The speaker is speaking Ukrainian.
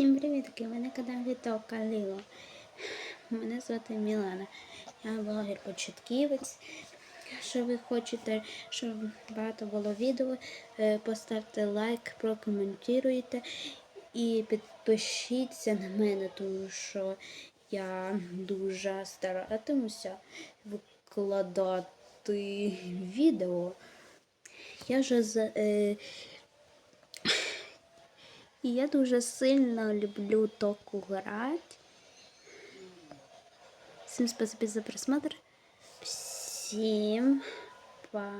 Всім привітки! Ви на каналі Тока Ліло. Мене звати Мілана. Я блогер-початківець. Якщо ви хочете, щоб багато було відео, е, поставте лайк, прокоментуйте і підпишіться на мене, тому що я дуже старатимуся викладати відео. Я вже і я дуже сильно люблю току грати. Всім спасибі за просмотр. Всім пока.